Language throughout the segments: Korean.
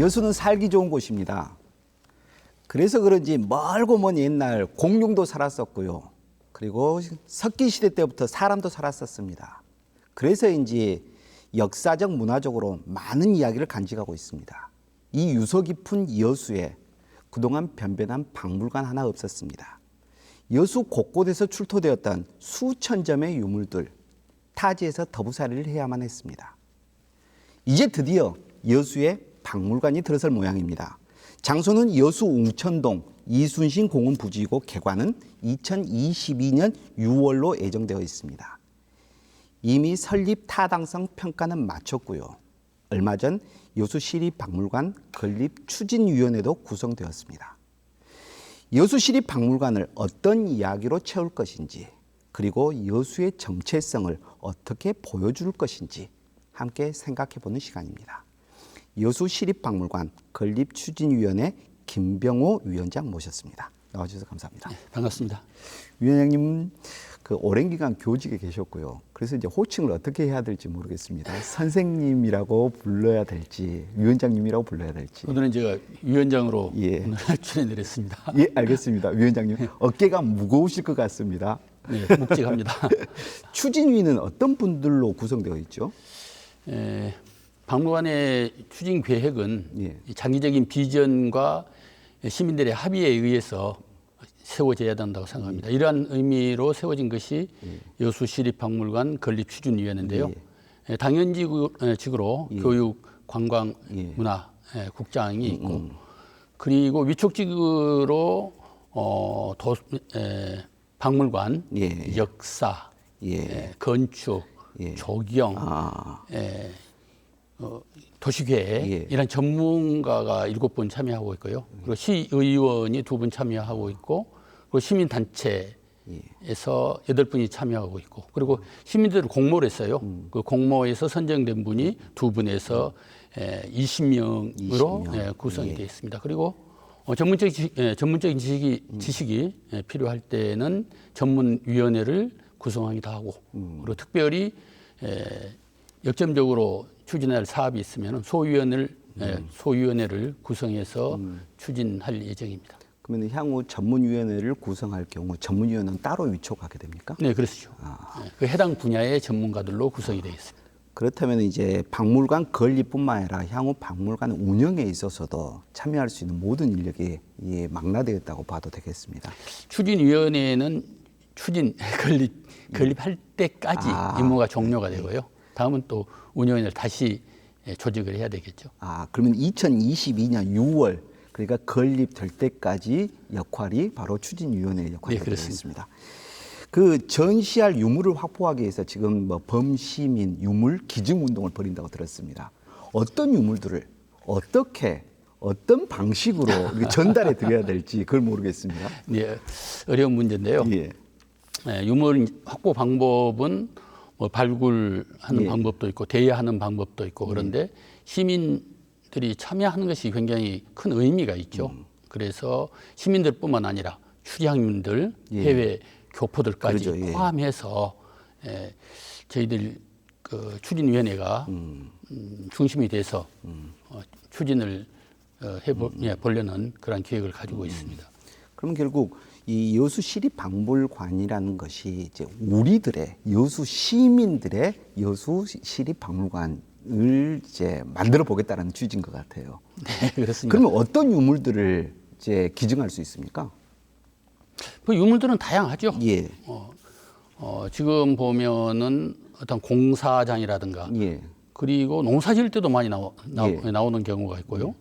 여수는 살기 좋은 곳입니다. 그래서 그런지 멀고 먼 옛날 공룡도 살았었고요. 그리고 석기 시대 때부터 사람도 살았었습니다. 그래서인지 역사적 문화적으로 많은 이야기를 간직하고 있습니다. 이 유서 깊은 여수에 그동안 변변한 박물관 하나 없었습니다. 여수 곳곳에서 출토되었던 수천 점의 유물들 타지에서 더부살이를 해야만 했습니다. 이제 드디어 여수에 박물관이 들어설 모양입니다. 장소는 여수 웅천동 이순신 공원 부지이고 개관은 2022년 6월로 예정되어 있습니다. 이미 설립 타당성 평가는 마쳤고요. 얼마 전 여수시립박물관 건립 추진위원회도 구성되었습니다. 여수시립박물관을 어떤 이야기로 채울 것인지 그리고 여수의 정체성을 어떻게 보여줄 것인지 함께 생각해 보는 시간입니다. 여수시립박물관 건립추진위원회 김병호 위원장 모셨습니다. 나와주셔서 감사합니다. 반갑습니다. 위원장님 그 오랜 기간 교직에 계셨고요. 그래서 이제 호칭을 어떻게 해야 될지 모르겠습니다. 선생님이라고 불러야 될지 위원장님이라고 불러야 될지. 오늘은 제가 위원장으로 예. 오늘 출연을 했습니다. 예, 알겠습니다. 위원장님 어깨가 무거우실 것 같습니다. 네, 묵직합니다. 추진위는 어떤 분들로 구성되어 있죠? 에, 박물관의 추진 계획은 예. 이 장기적인 비전과 시민들의 합의에 의해서 세워져야 된다고 생각합니다. 예. 이러한 의미로 세워진 것이 여수시립박물관 건립추진위원회인데요. 에, 당연직으로 예. 교육, 관광, 예. 음, 문화 에, 국장이 있고 그리고 위촉직으로 어, 도, 에, 박물관, 예. 역사, 예. 에, 건축, 예. 조경, 아, 에, 어, 도시계획 예. 이런 전문가가 일곱 분 참여하고 있고요. 그리고 시의원이 두 분 참여하고 있고 그리고 시민단체에서 여덟 분이 참여하고 있고 그리고 시민들을 공모를 했어요. 그 공모에서 선정된 분이 두 분에서 에, 20명으로 20명. 예, 구성이 되어 있습니다. 그리고 어, 전문적인 지식, 예, 전문적인 지식이, 지식이 예, 필요할 때는 전문위원회를 구성하기도 하고 그리고 특별히 에, 역점적으로 추진할 사업이 있으면 소위원을 예, 소위원회를 구성해서 추진할 예정입니다. 그러면 향후 전문위원회를 구성할 경우 전문위원회는 따로 위촉하게 됩니까? 네, 그렇죠. 예, 그 해당 분야의 전문가들로 구성이 되어 있습니다. 그렇다면 이제 박물관 건립뿐만 아니라 향후 박물관 운영에 있어서도 참여할 수 있는 모든 인력이 예, 망라되었다고 봐도 되겠습니다. 추진위원회는 추진 건립 건립할 때까지 아, 임무가 종료가 되고요. 다음은 또 운영위원회를 다시 예, 조직을 해야 되겠죠. 아, 그러면 2022년 6월 그러니까 건립될 때까지 역할이 바로 추진위원회 역할이 네, 되겠습니다. 그 전시할 유물을 확보하기 위해서 지금 뭐 범시민 유물 기증 운동을 벌인다고 들었습니다. 어떤 유물들을 어떻게 어떤 방식으로 전달해 드려야 될지 그걸 모르겠습니다. 네, 어려운 문제인데요. 예. 예, 유물 확보 방법은 뭐 발굴하는 예. 방법도 있고 대여하는 방법도 있고 그런데 시민들이 참여하는 것이 굉장히 큰 의미가 있죠. 음. 그래서 시민들뿐만 아니라 출향민들, 예. 해외 교포들까지 그러죠, 예. 포함해서 예, 저희들 그 추진위원회가 음, 중심이 돼서 어, 추진을 어, 해보 음. 예, 보려는 그런 계획을 가지고 있습니다. 그럼 결국 이 여수 시립 박물관이라는 것이 이제 우리들의 여수 시민들의 여수 시립 박물관 을 이제 만들어 보겠다는 취지인 것 같아요. 네, 그렇습니다. 그러면 어떤 유물들을 이제 기증할 수 있습니까? 그 유물들은 다양하죠. 예, 어, 어, 지금 보면은 어떤 공사장이라든가 예, 그리고 농사 지을 때도 많이 나오, 나, 예. 나오는 경우가 있고요.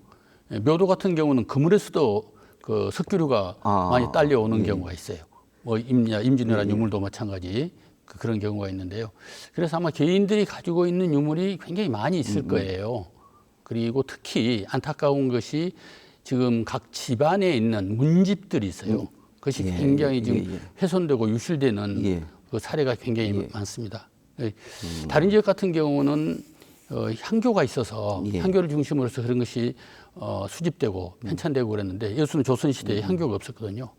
예, 묘도 같은 경우는 그물에서도 그 석유류가 아, 많이 딸려오는 경우가 있어요. 뭐 임야, 임진왜란 유물도 마찬가지 그, 그런 경우가 있는데요. 그래서 아마 개인들이 가지고 있는 유물이 굉장히 많이 있을 거예요. 그리고 특히 안타까운 것이 지금 각 집안에 있는 문집들이 있어요. 그것이 예, 굉장히 지금 예, 예. 훼손되고 유실되는 예. 그 사례가 굉장히 많습니다. 예, 다른 지역 같은 경우는 어, 향교가 있어서 예. 향교를 중심으로 해서 그런 것이 어, 수집되고 편찬되고 그랬는데 여수는 조선 시대에 향교가 없었거든요.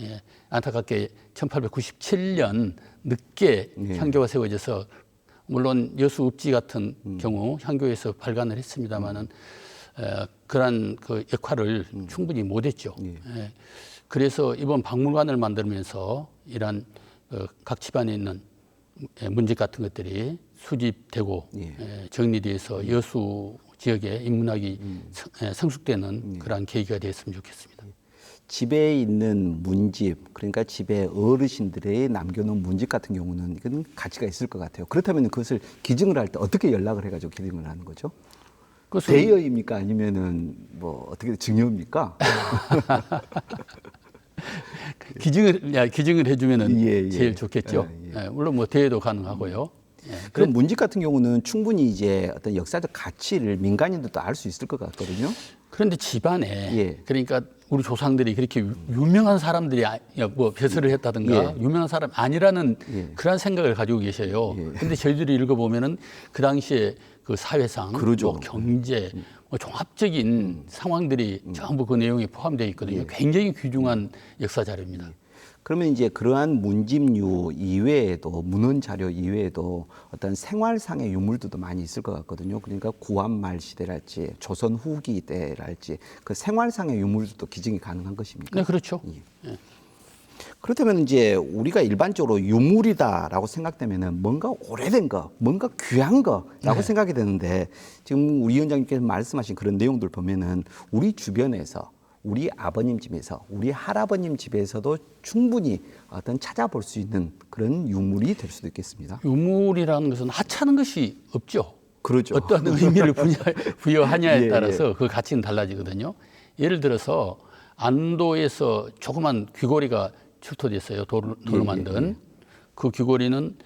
예, 안타깝게 1897년 늦게 향교가 세워져서 물론 여수 읍지 같은 경우 향교에서 발간을 했습니다마는 에, 그런 그 역할을 충분히 못했죠. 예. 그래서 이번 박물관을 만들면서 이러한 어, 각 집안에 있는 예, 문제 같은 것들이 수집되고 예, 정리돼서 여수 지역에 인문학이 성- 예, 성숙되는 그러한 계기가 됐으면 좋겠습니다. 집에 있는 문집, 그러니까 집에 어르신들의 남겨놓은 문집 같은 경우는 이건 가치가 있을 것 같아요. 그렇다면 그것을 기증을 할 때 어떻게 연락을 해가지고 기증을 하는 거죠? 그것은 대여입니까? 아니면은 뭐 어떻게 증여입니까? 기증을 야, 기증을 해주면은 예, 예. 제일 좋겠죠. 예, 물론 뭐 대회도 가능하고요. 예. 그럼 문집 같은 경우는 충분히 이제 어떤 역사적 가치를 민간인들도 알 수 있을 것 같거든요. 그런데 집안에 예. 그러니까 우리 조상들이 그렇게 유- 유명한 사람들이 아- 야, 뭐 배설을 했다든가 유명한 사람 아니라는 예. 그런 생각을 가지고 계셔요. 근데 저희들이 읽어보면은 그 당시에 그 사회상, 그러죠. 뭐 경제, 뭐 종합적인 상황들이 전부 그 내용에 포함되어 있거든요. 굉장히 귀중한 역사 자료입니다. 그러면 이제 그러한 문집류 이외에도 문헌 자료 이외에도 어떤 생활상의 유물들도 많이 있을 것 같거든요. 그러니까 구한말 시대랄지 조선 후기 때랄지 그 생활상의 유물들도 기증이 가능한 것입니까? 네, 그렇죠. 예. 그렇다면 이제 우리가 일반적으로 유물이다라고 생각되면은 뭔가 오래된 거, 뭔가 귀한 거라고 생각이 되는데 지금 우리 위원장님께서 말씀하신 그런 내용들 보면은 우리 주변에서 우리 아버님 집에서 우리 할아버님 집에서도 충분히 어떤 찾아볼 수 있는 그런 유물이 될 수도 있겠습니다. 유물이라는 것은 하찮은 것이 없죠. 그러죠. 어떤 의미를 부여, 부여 하냐에 예, 따라서 그 가치는 달라지거든요. 예를 들어서 안도에서 조그만 귀고리가 출토됐어요. 돌, 돌로 예, 만든 그 귀고리는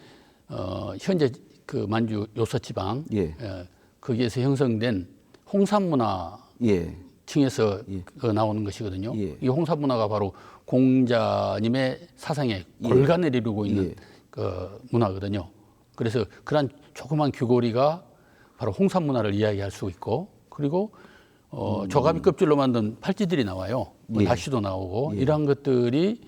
어, 현재 그 만주 요서지방 예. 어, 거기에서 형성된 홍산 문화 예. 층에서 그 나오는 것이거든요. 예. 이 홍산문화가 바로 공자님의 사상에 골간을 이루고 있는 예. 그 문화거든요. 그래서 그러한 조그만 귀고리가 바로 홍산문화를 이야기할 수 있고 그리고 어, 조가비 껍질로 만든 팔찌들이 나와요. 뭐 음. 예. 다시도 나오고 이러한 것들이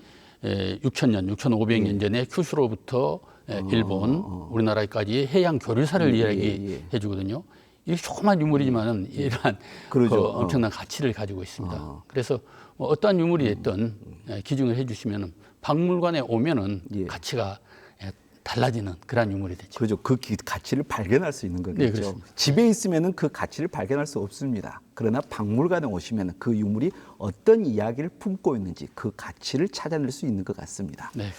에, 6,000년, 6,500년 예. 전에 큐슈로부터 에, 일본, 우리나라까지 해양 교류사를 어, 예, 이야기해 주거든요. 이게 조그만 유물이지만은 이러한 그러죠. 그 어. 엄청난 가치를 가지고 있습니다. 그래서 뭐 어떠한 유물이 됐든 예, 기증을 해주시면은 박물관에 오면은 예. 가치가 예, 달라지는 그러한 유물이 되죠. 그죠. 그 기- 가치를 발견할 수 있는 네, 거겠죠. 그렇습니다. 집에 있으면은 그 가치를 발견할 수 없습니다. 그러나 박물관에 오시면 그 유물이 어떤 이야기를 품고 있는지 그 가치를 찾아낼 수 있는 것 같습니다. 네,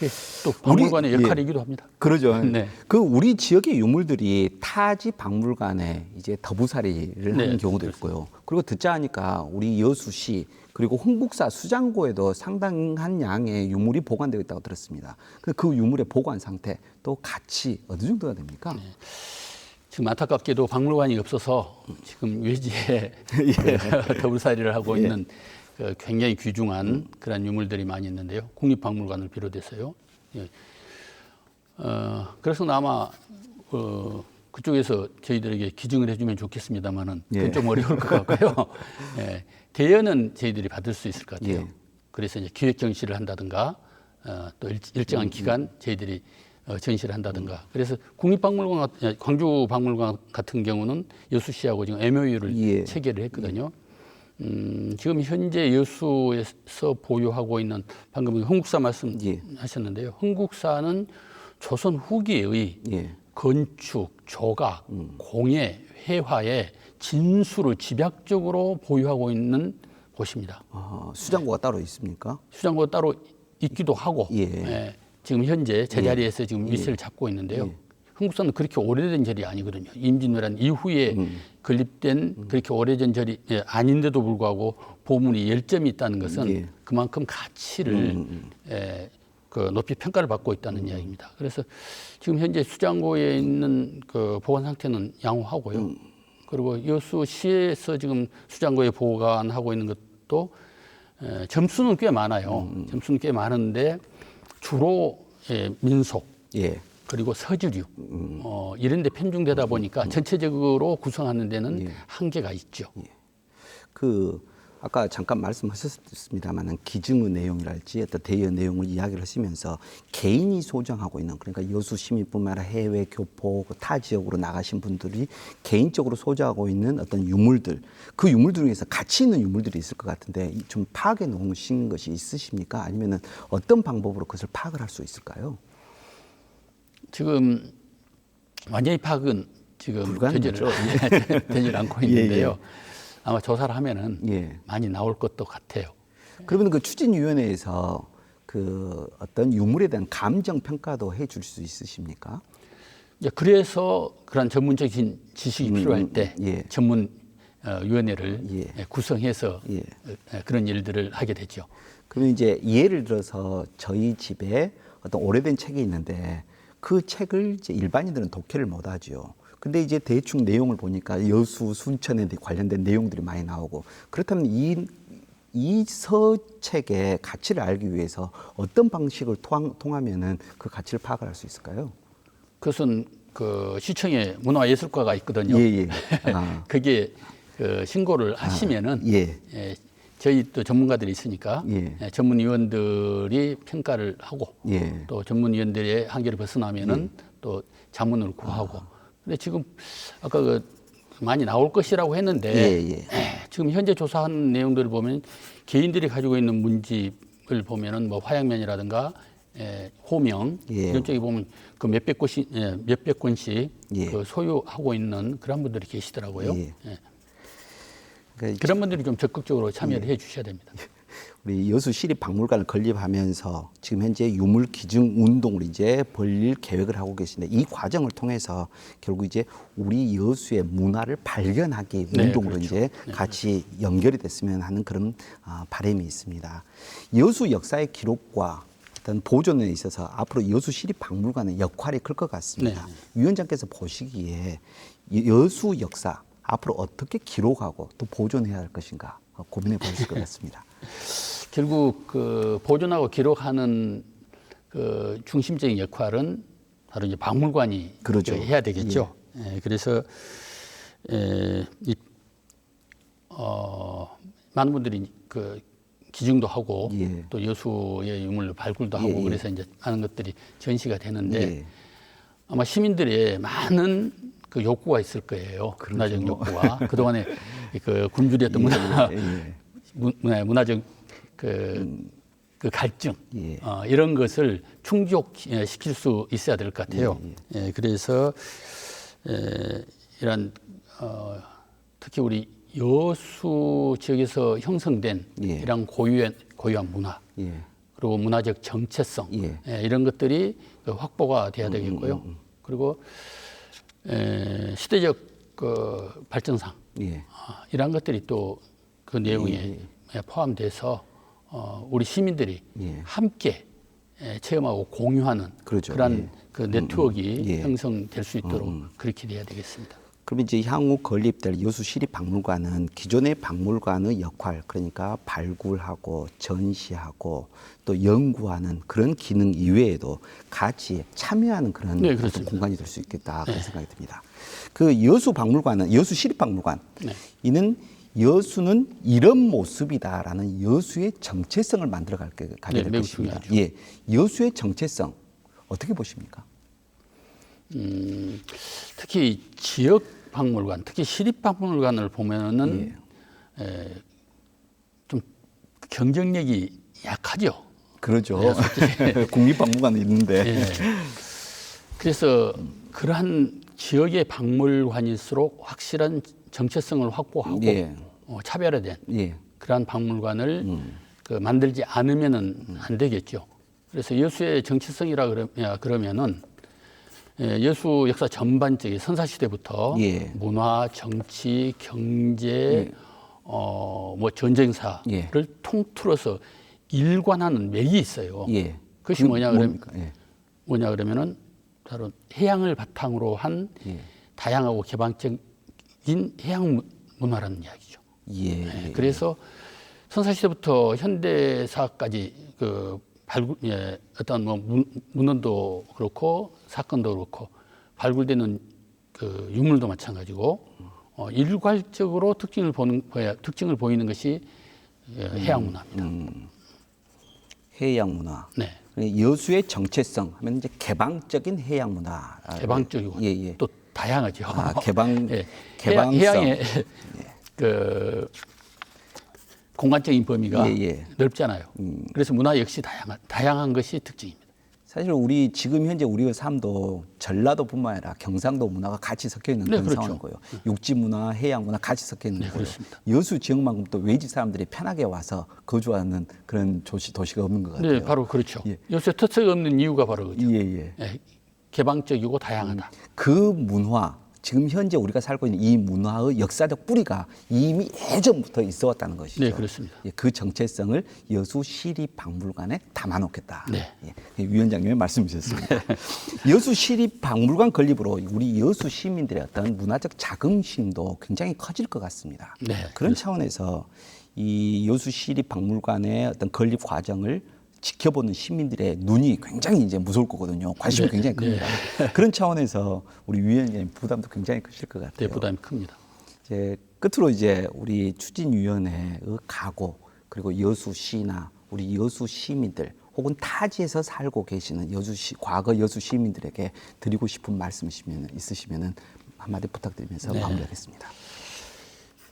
또 박물관의 우리- 예. 역할이기도 합니다. 그러죠. 네. 그 우리 지역의 유물들이 타지 박물관에 이제 더부살이를 네, 하는 경우도 있고요. 그리고 듣자 하니까 우리 여수시 그리고 흥국사 수장고에도 상당한 양의 유물이 보관되어 있다고 들었습니다. 그- 그 유물의 보관 상태 또 가치 어느 정도가 됩니까? 네. 지금 안타깝게도 박물관이 없어서 지금 외지에 그 더불살이를 하고 있는 그 굉장히 귀중한 그런 유물들이 많이 있는데요. 국립박물관을 비롯해서요. 예. 어, 그래서 아마 어, 그쪽에서 저희들에게 기증을 해주면 좋겠습니다만은 그건 예. 좀 어려울 것 같고요. 예. 대여는 저희들이 받을 수 있을 것 같아요. 예. 그래서 이제 기획 전시를 한다든가 어, 또 일, 음, 일정한 기간 저희들이 어, 전시를 한다든가. 그래서 국립박물관, 같- 예, 광주 박물관 같은 경우는 여수 시하고 지금 MOU를 예. 체결을 했거든요. 음, 지금 현재 여수에서 보유하고 있는 방금 흥국사 예. 말씀하셨는데요. 흥국사는 조선 후기의 예. 건축, 조각, 음. 공예, 회화의 진수를 집약적으로 보유하고 있는 곳입니다. 아, 수장고가 따로 있습니까? 수장고 따로 있기도 하고 예. 지금 현재 제자리에서 지금 위세를 잡고 있는데요. 흥국사는 그렇게 오래된 절이 아니거든요. 임진왜란 이후에 건립된 그렇게 오래전 절이 예, 아닌데도 불구하고 보물이 열 점이 있다는 것은 예. 그만큼 가치를 예, 그 높이 평가를 받고 있다는 이야기입니다. 그래서 지금 현재 수장고에 있는 그 보관 상태는 양호하고요. 그리고 여수시에서 지금 수장고에 보관하고 있는 것도 에, 점수는 꽤 많아요. 점수는 꽤 많은데 주로 예, 민속 예. 그리고 서주류 어, 이런 데 편중되다 보니까 전체적으로 구성하는 데는 한계가 있죠. 그 아까 잠깐 말씀하셨습니다만은 기증의 내용이랄지 어떤 대여 내용을 이야기를 하시면서 개인이 소장하고 있는 그러니까 여수 시민뿐만 아니라 해외 교포 그타 지역으로 나가신 분들이 개인적으로 소장하고 있는 어떤 유물들 그 유물들 중에서 가치 있는 유물들이 있을 것 같은데 이좀 파악해 놓으신 것이 있으십니까? 아니면은 어떤 방법으로 그것을 파악을 할 수 있을까요? 지금 완전히 파악은 지금. 되지를, 되질 않고 예, 있는데요. 아마 조사를 하면은 예. 많이 나올 것도 같아요. 그러면 그 추진위원회에서 그 어떤 유물에 대한 감정 평가도 해줄 수 있으십니까? 이제 그래서 그런 전문적인 지식이 필요할 때 예. 전문 어, 위원회를 예. 예, 구성해서 예. 어, 그런 일들을 하게 되죠. 그러면 이제 예를 들어서 저희 집에 어떤 오래된 책이 있는데 그 책을 이제 일반인들은 독해를 못 하죠. 근데 이제 대충 내용을 보니까 여수 순천에 관련된 내용들이 많이 나오고 그렇다면 이 이 서책의 가치를 알기 위해서 어떤 방식을 통하, 통하면은 그 가치를 파악을 할수 있을까요? 그것은 그 시청에 문화예술과가 있거든요. 예, 예. 아. 그게 그 신고를 하시면은 예. 예, 저희 또 전문가들이 있으니까 예. 예, 전문위원들이 평가를 하고 예. 또 전문위원들의 한계를 벗어나면은 또 자문을 구하고. 아. 근데 지금 아까 그 많이 나올 것이라고 했는데 예, 예. 예, 지금 현재 조사한 내용들을 보면 개인들이 가지고 있는 문집을 보면은 뭐 화양면이라든가 예, 호명 예. 이런 쪽에 보면 그 몇백 권씩 예, 몇백 권씩 예. 그 소유하고 있는 그런 분들이 계시더라고요. 예. 예. 그러니까 그런 분들이 좀 적극적으로 참여를 해 주셔야 됩니다. 우리 여수 시립 박물관을 건립하면서 지금 현재 유물 기증 운동을 이제 벌릴 계획을 하고 계신데 이 과정을 통해서 결국 이제 우리 여수의 문화를 발견하기 네, 운동으로 그렇죠. 이제 같이 연결이 됐으면 하는 그런 아, 바람이 있습니다. 여수 역사의 기록과 어떤 보존에 있어서 앞으로 여수 시립 박물관의 역할이 클 것 같습니다. 위원장께서 보시기에 이 여수 역사 앞으로 어떻게 기록하고 또 보존해야 할 것인가 고민해 보실 것 같습니다. 결국 그 보존하고 기록하는 그 중심적인 역할은 바로 이제 박물관이 그렇죠. 해야 되겠죠. 예, 그래서 에, 이, 어, 많은 분들이 그 기증도 하고 예. 또 여수의 유물을 발굴도 하고 예, 예. 그래서 이제 많은 것들이 전시가 되는데 예. 아마 시민들의 많은 그 욕구가 있을 거예요. 문화적 욕구가 그동안에 그 굶주렸던 문화 그렇죠. 예, 예. 문- 문화, 문화적 그, 그 갈증 예. 어, 이런 것을 충족시킬 수 있어야 될 것 같아요. 예, 그래서 에, 이런 어, 특히 우리 여수 지역에서 형성된 예. 이런 고유한 고유한 문화 예. 그리고 문화적 정체성 예. 예, 이런 것들이 그 확보가 돼야 되겠고요. 그리고 에, 시대적 그 발전상 예. 아, 이런 것들이 또 그 내용에 포함돼서 어, 우리 시민들이 예. 함께 에, 체험하고 공유하는 그렇죠. 런 예. 그 네트워크 예. 형성될 수 있도록 그렇게 돼야 되겠습니다. 그럼 이제 향후 건립될 여수 시립박물관은 기존의 박물관의 역할 그러니까 발굴하고 전시하고 또 연구하는 그런 기능 이외에도 같이 참여하는 그런 네. 공간이 될 수 있겠다 그런 생각이 듭니다. 그 여수 박물관은 여수 시립박물관 네. 이는 여수는 이런 모습이다라는 여수의 정체성을 만들어 가게 네, 될 것입니다. 중요하죠. 예, 여수의 정체성 어떻게 보십니까? 음, 특히 지역 박물관, 특히 시립 박물관을 보면은 예. 에, 좀 경쟁력이 약하죠. 그러죠. 네, 국립박물관이 있는데. 예. 그래서 그러한 지역의 박물관일수록 확실한 정체성을 확보하고 예. 어, 차별화된 예. 그러한 박물관을 그 만들지 않으면은 안 되겠죠. 그래서 여수의 정체성이라 그러- 그러면은 예, 여수 역사 전반적인 선사 시대부터 예. 문화, 정치, 경제, 어뭐 전쟁사를 예. 통틀어서 일관하는 맥이 있어요. 예. 그것이 뭐냐 그러면? 예. 뭐냐 그러면은 바로 해양을 바탕으로 한 예. 다양하고 개방적 인 해양 문- 문화라는 이야기죠. 예. 네, 그래서 선사시대부터 현대사까지 그 발굴, 예, 어떤 뭐 문, 문헌도 그렇고 사건도 그렇고 발굴되는 그 유물도 마찬가지고 어, 일괄적으로 특징을 보는 보야, 특징을 보이는 것이 예, 해양 문화입니다. 음. 해양 문화. 네. 여수의 정체성 하면 이제 개방적인 해양 문화. 개방적이고 예, 예. 또 다양하죠. 아, 개방- 예, 개방성. 해양, 해양의 그 공간적인 범위가 예, 예. 넓잖아요. 그래서 문화 역시 다양한 다양한 것이 특징입니다. 사실 우리 지금 현재 우리의 삶도 전라도뿐만 아니라 경상도 문화가 같이 섞여 있는 네, 그런 그렇죠. 상황인 거예요. 육지 문화, 해양 문화 같이 섞여 있는 네, 거예요. 그렇습니다. 여수 지역만큼 또 외지 사람들이 편하게 와서 거주하는 그런 도시 도시가 없는 것 같아요. 네, 바로 그렇죠. 예. 요새 특色가 없는 이유가 바로 그죠. 예, 예. 예, 개방적이고 다양하다. 그 문화 지금 현재 우리가 살고 있는 이 문화의 역사적 뿌리가 이미 예전부터 있어 왔다는 것이죠. 네, 그렇습니다. 예, 그 정체성을 여수 시립박물관에 담아놓겠다. 네. 예, 위원장님의 말씀 주셨습니다. 여수 시립박물관 건립으로 우리 여수 시민들의 어떤 문화적 자긍심도 굉장히 커질 것 같습니다. 네, 그런 차원에서 이 여수 시립박물관의 어떤 건립 과정을 지켜보는 시민들의 눈이 굉장히 이제 무서울 거거든요. 관심이 네, 굉장히 큽니다. 그런 차원에서 우리 위원장님 부담도 굉장히 크실 것 같아요. 네, 부담이 큽니다. 이제 끝으로 이제 우리 추진위원회의 각오 그리고 여수시나 우리 여수 시민들 혹은 타지에서 살고 계시는 여수시 과거 여수 시민들에게 드리고 싶은 말씀이시면 있으시면은 한마디 부탁드리면서 네. 마무리하겠습니다.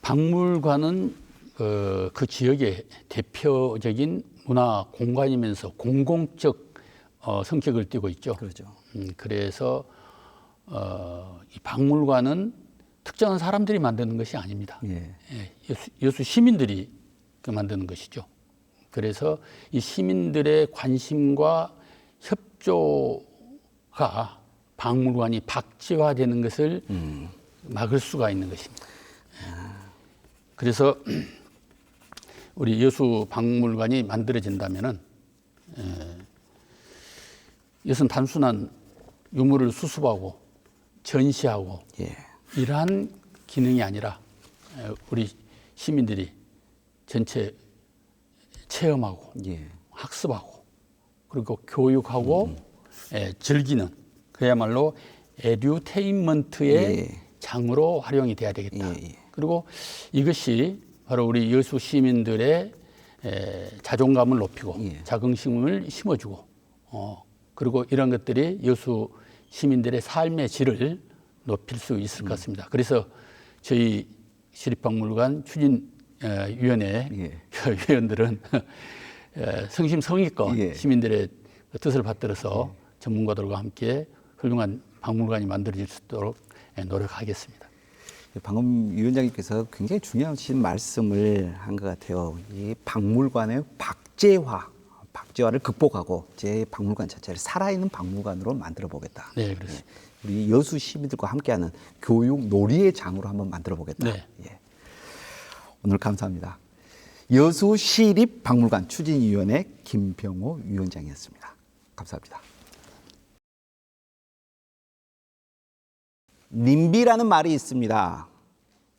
박물관은 그, 그 지역의 대표적인 문화 공간이면서 공공적 어, 성격을 띠고 있죠. 그렇죠. 음, 그래서 어, 이 박물관은 특정한 사람들이 만드는 것이 아닙니다. 예. 예, 여수, 여수 시민들이 그 만드는 것이죠. 그래서 이 시민들의 관심과 협조가 박물관이 박지화되는 것을 막을 수가 있는 것입니다. 그래서 우리 여수 박물관이 만들어진다면은 에, 이것은 단순한 유물을 수습하고 전시하고 예. 이러한 기능이 아니라 에, 우리 시민들이 전체 체험하고 예. 학습하고 그리고 교육하고 에, 즐기는 그야말로 에듀테인먼트의 예. 장으로 활용이 돼야 되겠다. 예, 예. 그리고 이것이 바로 우리 여수 시민들의 에, 자존감을 높이고 예. 자긍심을 심어주고 어, 그리고 이런 것들이 여수 시민들의 삶의 질을 높일 수 있을 음. 것 같습니다. 그래서 저희 시립박물관 추진위원회 예. 위원들은 에, 성심성의껏 예. 시민들의 뜻을 받들어서 전문가들과 함께 훌륭한 박물관이 만들어질 수 있도록 에, 노력하겠습니다. 방금 위원장님께서 굉장히 중요하신 말씀을 한 것 같아요. 이 박물관의 박제화, 박제화를 극복하고 제 박물관 자체를 살아있는 박물관으로 만들어 보겠다. 네, 그렇습니다. 우리 여수 시민들과 함께하는 교육 놀이의 장으로 한번 만들어 보겠다. 네. 예. 오늘 감사합니다. 여수 시립 박물관 추진위원회 김병호 위원장이었습니다. 감사합니다. 님비라는 말이 있습니다.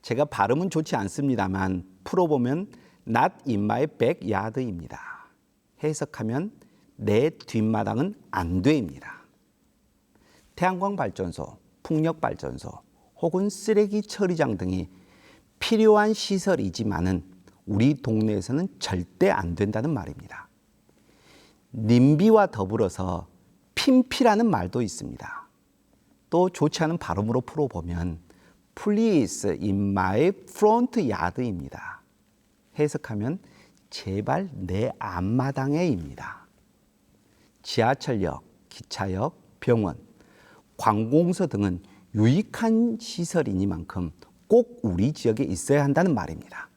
제가 발음은 좋지 않습니다만 풀어보면 not in my backyard입니다. 해석하면 내 뒷마당은 안 돼입니다. 태양광 발전소, 풍력 발전소 혹은 쓰레기 처리장 등이 필요한 시설이지만은 우리 동네에서는 절대 안 된다는 말입니다. 님비와 더불어서 핀피라는 말도 있습니다. 또 좋지 않은 발음으로 풀어보면 Please in my front yard입니다. 해석하면 제발 내 앞마당에입니다. 지하철역, 기차역, 병원, 관공서 등은 유익한 시설이니만큼 꼭 우리 지역에 있어야 한다는 말입니다.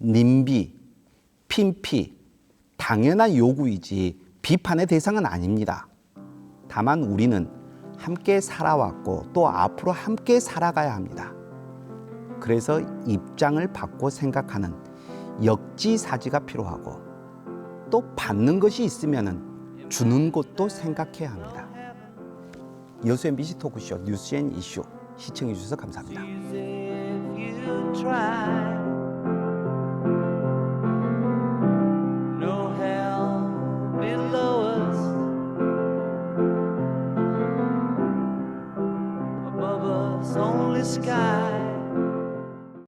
님비, 핀피, 당연한 요구이지 비판의 대상은 아닙니다. 다만 우리는 함께 살아왔고 또 앞으로 함께 살아가야 합니다. 그래서 입장을 바꿔 생각하는 역지사지가 필요하고 또 받는 것이 있으면 주는 것도 생각해야 합니다. 여수 MBC 토크쇼 뉴스앤 이슈 시청해 주셔서 감사합니다. sky.